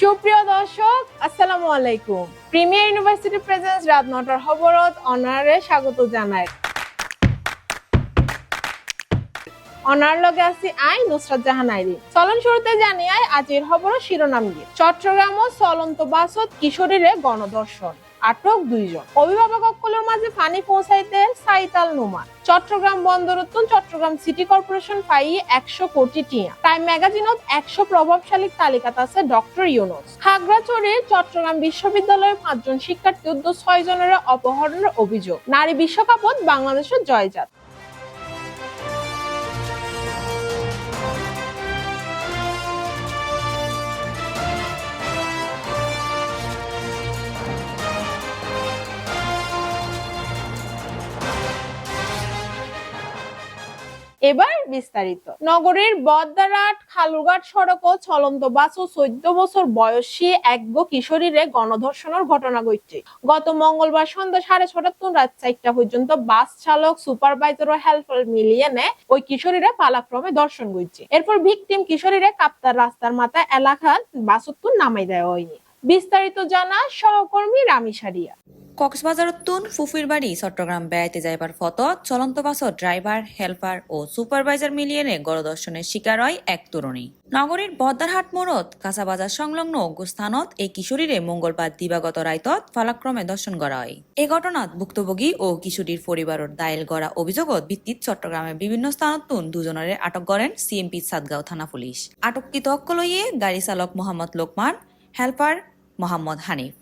সুপ্রিয় দর্শক, আসসালামু আলাইকুম। প্রিমিয়ার ইউনিভার্সিটি প্রেজেন্স রাত নটার খবরত অনারে স্বাগত জানাই। অনার লগে আছি আই নুসরাত জাহান আইরি। চলন শুরুতে জানি আই আজের খবর শিরোনাম দিয়ে চট্টগ্রাম ও চলন্ত বাসত কিশোরীরে গণদর্শন আটক দুইজন। অভিভাবক সকলের মাঝে পানি পৌঁছাইতে সাইতাল নোমা চট্টগ্রাম বন্দর উত্তন চট্টগ্রাম সিটি কর্পোরেশন পাই একশো কোটি টিয়া। টাইম ম্যাগাজিনত একশো প্রভাবশালী তালিকাত আছে ডক্টর ইউনুস। খাগড়াচড়ে চট্টগ্রাম বিশ্ববিদ্যালয়ের পাঁচজন শিক্ষার্থী উদ্যোগ ছয় জনের অপহরণের অভিযোগ। নারী বিশ্বকাপত বাংলাদেশের জয়জাত এবার বিস্তারিত। নগরীর বদ্দারাট খালুঘাট ও চলন্ত বাস ও চোদ্দ বছর বয়সী এক গো কিশোরীরে গণধর্ষণের ঘটনা ঘটছে। গত মঙ্গলবার সন্ধ্যা সাড়ে ছটা তো রাত চারটা পর্যন্ত বাস চালক, সুপারভাইজার ও হেল্পার মিলিয়ে নেয় ওই কিশোরীরা পালাক্রমে দর্শন করছে। এরপর ভিকটিম কিশোরীরা কাপ্তার রাস্তার মাথায় এলাকার বাসত্তুর নামাই দেওয়া হয়নি। বিস্তারিত জানা সহকর্মী রামি সারিয়া। কক্সবাজারতুন ফুফির বাড়ি চট্টগ্রাম বেড়াইতে যাইবার ফতত চলন্ত বাসত ড্রাইভার, হেল্পার ও সুপারভাইজার মিলিয়ে গণদর্শনের শিকার হয় এক তরুণী। নগরীর বদ্দারহাট মোড়ত কাঁচাবাজার সংলগ্ন অগ্রস্থানত এই কিশোরীরে মঙ্গলবার দিবাগত রায়তত ফালাক্রমে দর্শন করা হয়। এই ঘটনাত ভুক্তভোগী ও কিশোরীর পরিবারের দায়ের গড়া অভিযোগত ভিত্তিত চট্টগ্রামের বিভিন্ন স্থানতুন দুজনের আটক করেন সিএমপি সাতগাঁও থানা পুলিশ। আটককৃত লইয়ে গাড়ি চালক মোহাম্মদ লোকমান, হেল্পার মোহাম্মদ হানিফ।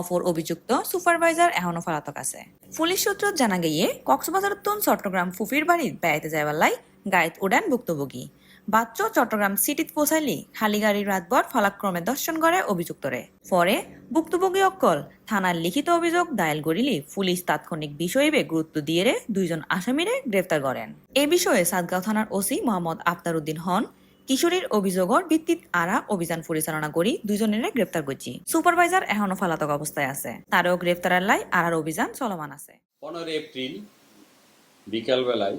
অপর অভিযুক্ত সুপারভাইজার এখনও পলাতক আছে। পুলিশ সূত্র জানা গিয়ে কক্সবাজার তুন চট্টগ্রাম ফুফির বাড়িত বেড়াইতে যাইবার লাই উড়ান ভুক্তভোগী। বাচ্চ চট্টগ্রাম সিটিত পৌঁছাইলি খালি গাড়ির রাতভর ফলাক্রমে দর্শন করে অভিযুক্তরে। পরে ভুক্তভোগী অকল থানার লিখিত অভিযোগ দায়ের করিলি পুলিশ তাৎক্ষণিক বিষয়ে গুরুত্ব দিয়ে রে দুইজন আসামিরে গ্রেফতার করেন। এ বিষয়ে সাতগাঁও থানার ওসি মোহাম্মদ আফতার উদ্দিন হন কিশোরীর অভিযোগর ভিত্তিত আরা অভিযান পরিচালনা করি দুজনের গ্রেফতার করছি সুপারভাইজার এখনও ফালাতক অবস্থায় আছে। তারও গ্রেফতারের লাই আরার অভিযান চলমান আছে। পনেরো এপ্রিল বিকালবেলায়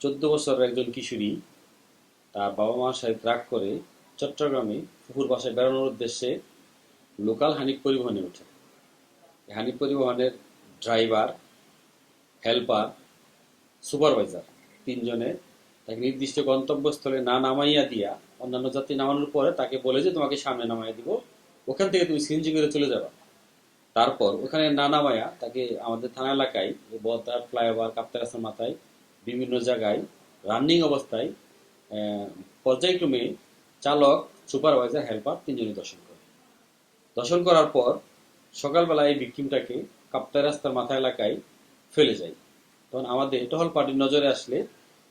চোদ্দ বছরের একজন কিশোরী তার বাবা মার সাথে ট্রাক করে চট্টগ্রামে পুকুর বাসায় বেড়ানোর উদ্দেশ্যে লোকাল হানিফ পরিবহনে ওঠে হানিফ পরিবহনের ড্রাইভার, হেল্পার সুপারভাইজার তিনজনে তাকে নির্দিষ্ট গন্তব্যস্থলে না নামাইয়া দিয়া, অন্যান্য যাত্রী নামানোর পরে তাকে বলে যে, তোমাকে সামনে নামাইয়া দিব। ওখান থেকে তুমি সিএনজি করে চলে যাবা। তারপর ওখানে না নামায়া তাকে আমাদের থানা এলাকায় বদ্দার ফ্লাইওভার কাপ্তার রাস্তার মাথায়, বিভিন্ন জায়গায়, রানিং অবস্থায় পর্যায়ক্রমে চালক, সুপারভাইজার, হেল্পার তিনজনই দর্শন করে। দর্শন করার পর সকালবেলা এই ভিকটিমটাকে কাপ্তার রাস্তার মাথা এলাকায় ফেলে যায়। তখন আমাদের টহল পার্টির নজরে আসলে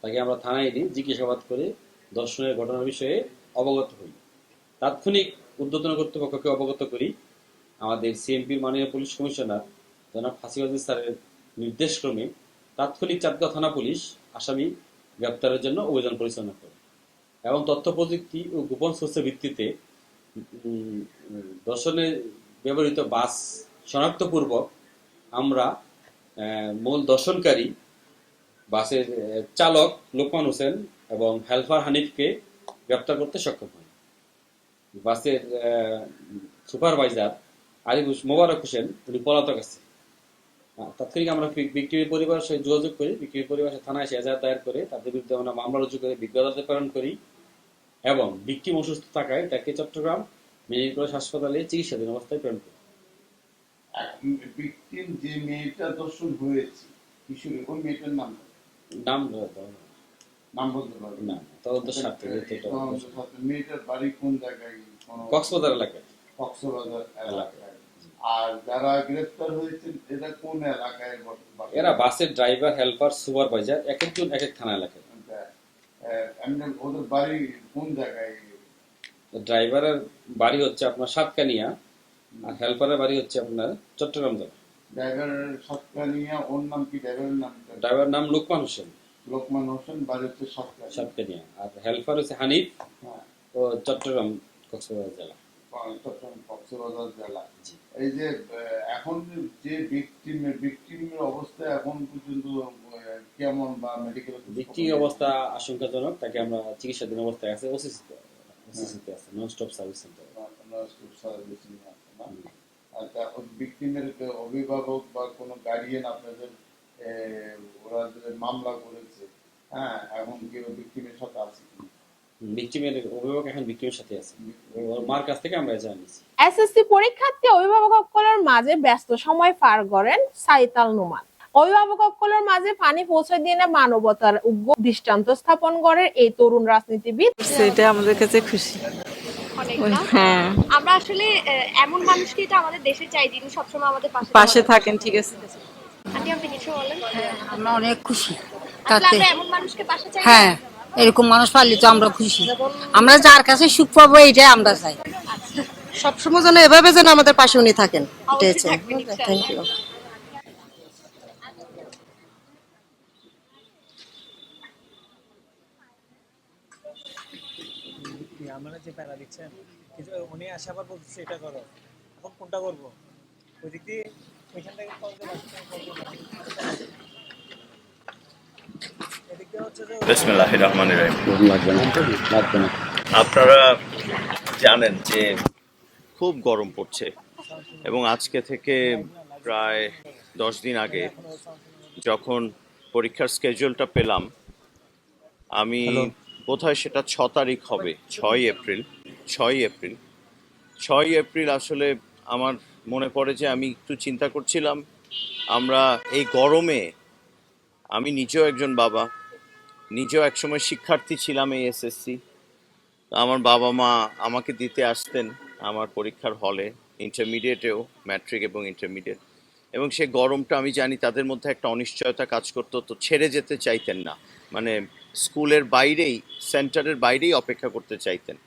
তাকে আমরা থানায় নিয়ে জিজ্ঞাসাবাদ করে দর্শনের ঘটনার বিষয়ে অবগত হই। তাৎক্ষণিক উদ্বোধন কর্তৃপক্ষকে অবগত করি আমাদের সিএমপির মাননীয় পুলিশ কমিশনার জনাব ফাসিবাদী স্যারের নির্দেশক্রমে তাৎক্ষণিক চাঁদগাঁও থানা পুলিশ আসামি গ্রেপ্তারের জন্য অভিযান পরিচালনা করে এবং তথ্য প্রযুক্তি ও গোপন সোর্সের ভিত্তিতে দর্শনে ব্যবহৃত বাস শনাক্তপূর্বক আমরা মূল দর্শনকারী বাসের চালক লোকমান হোসেন এবং হেলফার হানিফকে গ্রেপ্তার করতে সক্ষম হয়। বাসের সুপারভাইজার আরিফ মোবারক হোসেন, উনি পলাতক আছে। তাৎক্ষণিক আমরা বি- বিক্রির পরিবারের সাথে যোগাযোগ করি বিক্রির পরিবারের থানায় এসে এজাহার দায়ের করে তাদের বিরুদ্ধে আমরা মামলা রুজু করে বিজ্ঞ আদালতে প্রেরণ করি এবং ভিকটিম অসুস্থ থাকায় তাকে চট্টগ্রাম মেডিকেল কলেজ হাসপাতালে চিকিৎসাধীন অবস্থায় প্রেরণ করি। যে মেয়েটা দর্শন হয়েছে, কিশোরী, ওই মেয়েটার নাম? নাম। নাম বলতে পারবে না তদন্ত স্বার্থে যেহেতু এটা। তদন্ত সাথে মেয়েটার বাড়ি কোন জায়গায়? কক্সবাজার এলাকায়। কক্সবাজার এলাকায়। আর যারা গ্রেফতার হয়েছে এরা কোন এলাকায় এরা বাসের ড্রাইভার হেল্পার সুপারভাইজার এক একজন এক এক থানা এলাকায়। ওদের বাড়ি কোন জায়গায়? ড্রাইভারের বাড়ি হচ্ছে আপনার সাতকানিয়া আর হেল্পারের বাড়ি হচ্ছে আপনার চট্টগ্রাম জেলা। ড্রাইভারের সৎকানিয়া ওর নাম কি? ড্রাইভারের নাম ড্রাইভার নাম লোকমান হোসেন। লোকমান হোসেন বাড়ি হচ্ছে সাতকানিয়া আর হেল্পার হচ্ছে হানিফ হ্যাঁ। ও চট্টগ্রাম কক্সবাজার জেলা। চট্টগ্রাম কক্সবাজার জেলা। এই যে এখন যে ভিকটিমের ভিকটিমের অবস্থা এখন পর্যন্ত কেমন বা মেডিকেল ভিক্টি অবস্থা আশঙ্কাজনক। তাকে আমরা চিকিৎসাধীন অবস্থায় আছে ওসিসিতে ওসিসিতে আছে non stop service centre servicing আছে না? আচ্ছা ভিকটিমের অভিভাবক বা কোনো গার্ডিয়ান আপনাদের ওরা যে মামলা করেছে হ্যাঁ এখন কেউ ভিকটিমের সাথে আছে কি? ভিক্টিমের অভিভাবক এখন ভিক্টিমের সাথে আছে। ওর মার কাছ থেকে আমরা জানিয়েছি। এসএসসি পরীক্ষার্থী অভিভাবকসকলের মাঝে ব্যস্ত সময় পার করেন সাইতাল নুমান। অভিভাবকসকলের মাঝে পানি পৌঁছে দিয়ে মানবতার উগ্র দৃষ্টান্ত স্থাপন করে এই তরুণ রাজনীতিবিদ। সেটা আমাদের কাছে খুশি। অনেক হ্যাঁ। আমরা আসলে এমন মানুষকে এটা আমাদের দেশে চাই যিনি সবসময় আমাদের পাশে পাশে থাকেন। ঠিক আছে। আন্টি আপনি কিছু বলেন? আমরা অনেক খুশি তাতে। এমন মানুষকে পাশে চাই হ্যাঁ এরকম মানুষ পাইলে তো আমরা খুশি। আমরা যার কাছে সুখ পাবো এটাই আমরা চাই। সবসময় যেন এভাবে যেন আমাদের পাশে উনি থাকেন। এটাই চাই। থ্যাংক ইউ যে প্যারা দিচ্ছেন কিন্তু উনি আসে আবার বলতেছে এটা করো। এখন কোনটা করব? ওই দিক দিয়ে ওইখান থেকে কল দিয়ে বাসা থেকে কল দিয়ে বাসা। এদিক দিয়ে হচ্ছে যে বিসমিল্লাহ রহমান রহিম। লাগবে না। লাগবে না। আপনারা জানেন যে খুব গরম পড়ছে এবং আজকে থেকে প্রায় দশ দিন আগে যখন পরীক্ষার স্কেজুলটা পেলাম আমি বোধহয় সেটা ছ তারিখ হবে, ছয় এপ্রিল ছয় এপ্রিল। ছয় এপ্রিল আসলে আমার মনে পড়ে যে আমি একটু চিন্তা করছিলাম, আমরা এই গরমে আমি নিজেও একজন বাবা, নিজেও একসময় শিক্ষার্থী ছিলাম এই এসএসসি আমার বাবা মা আমাকে দিতে আসতেন আমার পরীক্ষার হলে ইন্টারমিডিয়েটেও ম্যাট্রিক এবং ইন্টারমিডিয়েট এবং সে গরমটা আমি জানি তাদের মধ্যে একটা অনিশ্চয়তা কাজ করতো, তো ছেড়ে যেতে চাইতেন না। মানে স্কুলের বাইরেই, সেন্টারের বাইরেই অপেক্ষা করতে চাইতেন।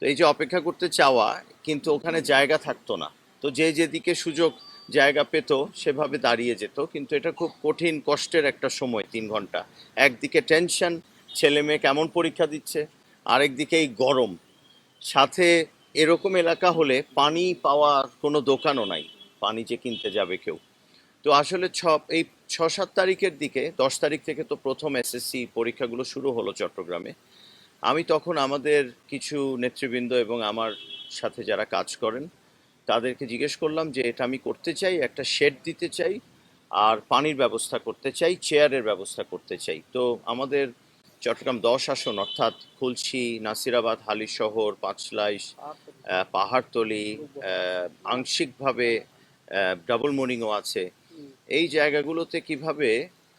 তো এই যে অপেক্ষা করতে চাওয়া, কিন্তু ওখানে জায়গা থাকতো না। তো যে যেদিকে সুযোগ জায়গা পেত, সেভাবে দাঁড়িয়ে যেত। কিন্তু এটা খুব কঠিন, কষ্টের একটা সময়, তিন ঘণ্টা। একদিকে টেনশন, ছেলে মেয়ে কেমন পরীক্ষা দিচ্ছে, আরেকদিকে এই গরম। সাথে এরকম এলাকা হলে পানি পাওয়ার কোনো দোকানও নাই। পানি যে কিনতে যাবে কেউ। তো আসলে ছ এই ছ সাত তারিখের দিকে দশ তারিখ থেকে তো প্রথম এসএসসি পরীক্ষাগুলো শুরু হলো চট্টগ্রামে। আমি তখন আমাদের কিছু নেতৃবৃন্দ এবং আমার সাথে যারা কাজ করেন তাদেরকে জিজ্ঞেস করলাম যে এটা আমি করতে চাই একটা শেড দিতে চাই আর পানির ব্যবস্থা করতে চাই চেয়ারের ব্যবস্থা করতে চাই। তো আমাদের চট্টগ্রাম দশ আসন অর্থাৎ খুলশি নাসিরাবাদ হালিশহর পাঁচলাইশ পাহাড়তলি। আংশিকভাবে ডাবল মর্নিংও আছে। এই জায়গাগুলোতে কীভাবে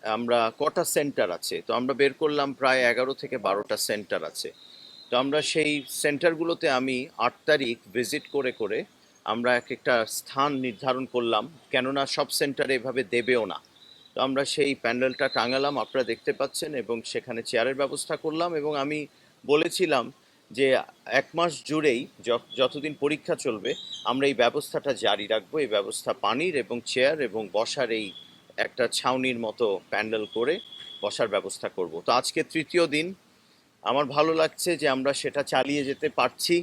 আমরা কটা সেন্টার আছে? তো আমরা বের করলাম প্রায় এগারো থেকে বারোটা সেন্টার আছে। তো আমরা সেই সেন্টারগুলোতে আমি আট তারিখ ভিজিট করে করে আমরা এক একটা স্থান নির্ধারণ করলাম। কেননা সব সেন্টারে এভাবে দেবেও না। তো আমরা সেই প্যান্ডেলটা টাঙালাম, আপনারা দেখতে পাচ্ছেন, এবং সেখানে চেয়ারের ব্যবস্থা করলাম, এবং আমি বলেছিলাম যে এক মাস জুড়েই যতদিন পরীক্ষা চলবে, আমরা এই ব্যবস্থাটা জারি রাখব। এই ব্যবস্থা পানির এবং চেয়ার এবং বসার এই একটা ছাউনির মতো প্যান্ডেল করে বসার ব্যবস্থা করব। তো আজকে তৃতীয় দিন। আমার ভালো লাগছে যে আমরা সেটা চালিয়ে যেতে পারছি।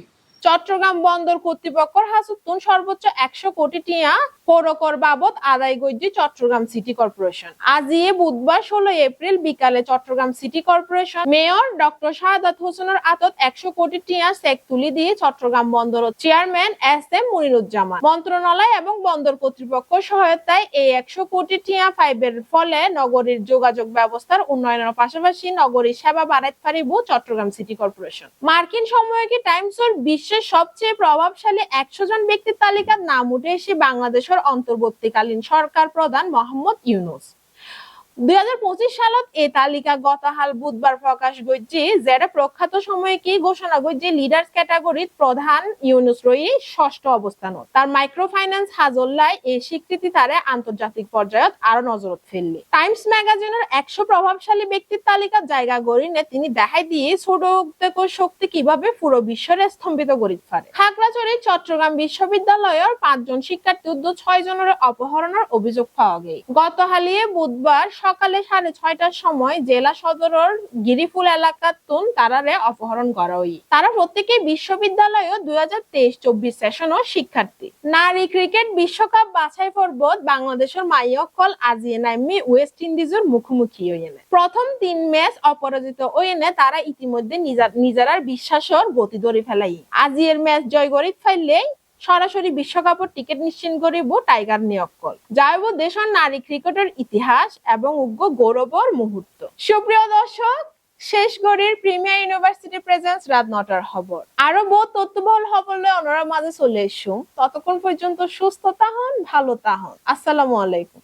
চট্টগ্রাম বন্দর কর্তৃপক্ষের হাসুতুন সর্বোচ্চ একশো কোটি টিয়া পৌরকর বাবদ আদায় গজ্জি চট্টগ্রাম সিটি কর্পোরেশন। আজ বুধবার ষোলো এপ্রিল বিকালে Chattogram city corporation mayor doctor Shahadat হোসেনের আতত একশো কোটি টিয়া চেক তুলি দিয়ে চট্টগ্রাম বন্দর চেয়ারম্যান এস এম মনিরুজ্জামান। মন্ত্রণালয় এবং বন্দর কর্তৃপক্ষ সহায়তায় এই একশো কোটি টিয়া ফাইভের ফলে নগরীর যোগাযোগ ব্যবস্থার উন্নয়নের পাশাপাশি নগরীর সেবা বাড়াইতে পারিব চট্টগ্রাম সিটি কর্পোরেশন। মার্কিন সময়কে টাইমসের বিশ্বের সবচেয়ে প্রভাবশালী একশো জন ব্যক্তির তালিকার নাম উঠে এসে বাংলাদেশের অন্তর্বর্তীকালীন সরকার প্রধান মোহাম্মদ ইউনুস। দুই হাজার পঁচিশ সালত তালিকা বুধবার প্রকাশ যেটা প্রখ্যাত সময়ে কি ঘোষণা করছে লিডার্স ক্যাটাগরিত প্রধান ইউনুস রই ষষ্ঠ অবস্থান। তার মাইক্রো ফাইন্যান্স হাজল্লায় এই স্বীকৃতি তারে আন্তর্জাতিক পর্যায়ত আরও নজরত ফেললি। টাইমস ম্যাগাজিনের একশো প্রভাবশালী ব্যক্তির তালিকা জায়গা গড়িনে তিনি দেখাই দিয়ে ছোট শক্তি কীভাবে পুরো বিশ্বরে স্তম্ভিত করিত পারে খাগড়াছড়ি, চট্টগ্রাম বিশ্ববিদ্যালয়ের পাঁচজন শিক্ষার্থী উদ্যোগ ছয় জনের অপহরণের অভিযোগ পাওয়া গেছে। গত হালিয়ে বুধবার সকালে সাড়ে ছয়টার সময় জেলা সদরের গিরিফুল এলাকার তুন তারারে অপহরণ করা হই তারা প্রত্যেকে বিশ্ববিদ্যালয় দুই হাজার তেইশ চব্বিশ সেশনও শিক্ষার্থী। নারী ক্রিকেট বিশ্বকাপ বাছাই পর্ব বাংলাদেশের মাইয়কল আজিয়ে নামি ওয়েস্ট ইন্ডিজের মুখোমুখি হইনে প্রথম তিন ম্যাচ অপরাজিত হইনে তারা ইতিমধ্যে নিজা- নিজেরার বিশ্বাসর গতি ধরে ফেলাই। আজিয়ের ম্যাচ জয় করি ফাইলে সরাসরি বিশ্বকাপের টিকিট নিশ্চিত করিব টাইগার নিয়কল যাইব দেশের নারী ক্রিকেটের ইতিহাস এবং উগ্র গৌরবর মুহূর্ত। সুপ্রিয় দর্শক, শেষ গড়ির প্রিমিয়ার ইউনিভার্সিটি প্রেজেন্স রাত নটার খবর। আরও বহু তথ্যবহুল খবর লয়ে ওনারা মাঝে চলে এসুম ততক্ষণ পর্যন্ত সুস্থতা হন ভালো তাহন আসসালামু আলাইকুম।